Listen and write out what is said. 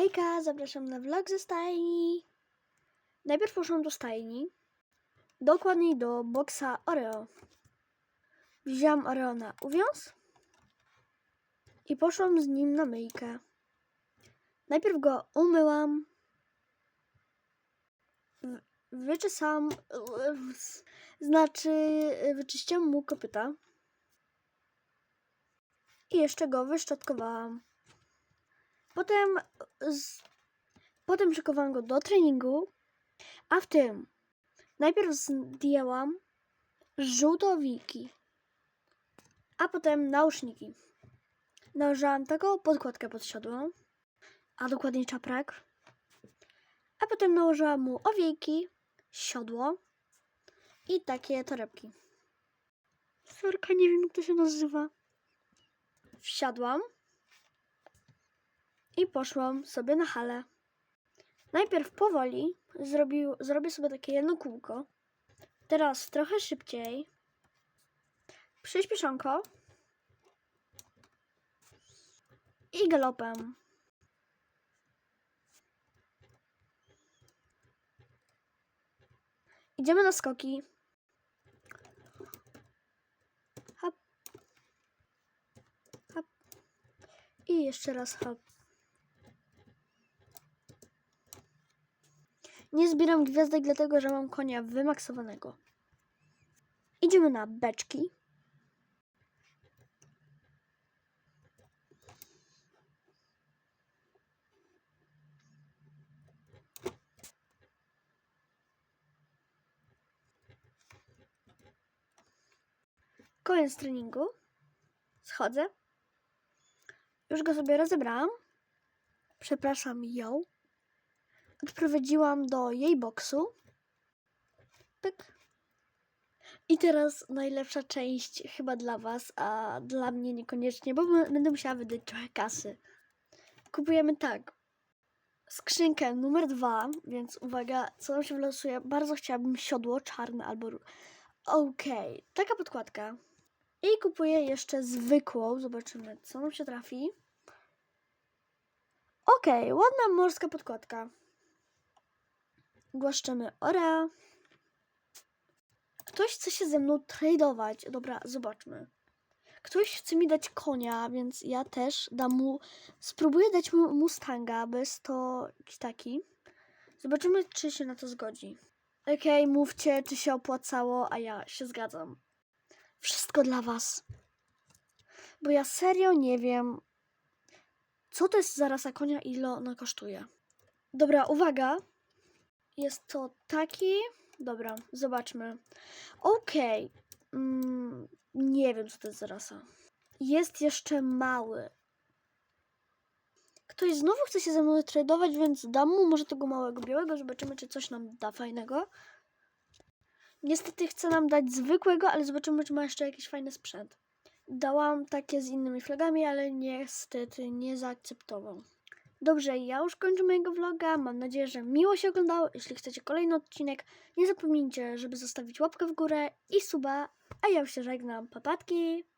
Hejka, zapraszam na vlog ze stajni. Najpierw poszłam do stajni, dokładniej do boksa Oreo. Wzięłam Oreo na uwiąz i poszłam z nim na myjkę. Najpierw go umyłam, wyczesałam, znaczy wyczyściłam mu kopyta i jeszcze go wyszczotkowałam. Potem, z, potem szykowałam go do treningu, a w tym najpierw zdjęłam żółtowiki, a potem nauszniki. Nałożyłam taką podkładkę pod siodło, a dokładniej czaprak, a potem nałożyłam mu owiejki, siodło i takie torebki. Sorka, nie wiem jak to się nazywa. Wsiadłam i poszłam sobie na halę. Najpierw powoli zrobił, zrobię sobie takie jedno kółko. Teraz trochę szybciej. Przyspieszonko. I galopem. Idziemy na skoki. Hop. Hop. I jeszcze raz hop. Nie zbieram gwiazdek, dlatego że mam konia wymaksowanego. Idziemy na beczki. Koniec treningu. Schodzę. Już go sobie rozebrałam. Przepraszam ją odprowadziłam do jej boksu. Pyk. I teraz najlepsza część chyba dla Was, a dla mnie niekoniecznie, bo będę musiała wydać trochę kasy. Kupujemy tak. Skrzynkę numer dwa, więc uwaga, co nam się wylosuje. Bardzo chciałabym siodło czarne albo... Okej, taka podkładka. I kupuję jeszcze zwykłą. Zobaczymy, co nam się trafi. Okej, ładna morska podkładka. Głaszczemy ora. Ktoś chce się ze mną tradować. Dobra, zobaczmy. Ktoś chce mi dać konia, więc ja też dam mu. Spróbuję dać mu Mustanga, jest to taki. Zobaczymy, czy się na to zgodzi. Okej, mówcie, czy się opłacało, a ja się zgadzam. Wszystko dla was. Bo ja serio nie wiem, co to jest za rasa konia i ile ona kosztuje. Dobra, uwaga. Jest to taki. Dobra, zobaczmy. Okej. Mm, nie wiem, co to jest za rasa. Jest jeszcze mały. Ktoś znowu chce się ze mną tradować, więc dam mu może tego małego białego. Zobaczymy, czy coś nam da fajnego. Niestety chce nam dać zwykłego, ale zobaczymy, czy ma jeszcze jakiś fajny sprzęt. Dałam takie z innymi flagami, ale niestety nie zaakceptował. Dobrze, ja już kończę mojego vloga. Mam nadzieję, że miło się oglądało. Jeśli chcecie kolejny odcinek, nie zapomnijcie, żeby zostawić łapkę w górę i suba. A ja już się żegnam. Papatki!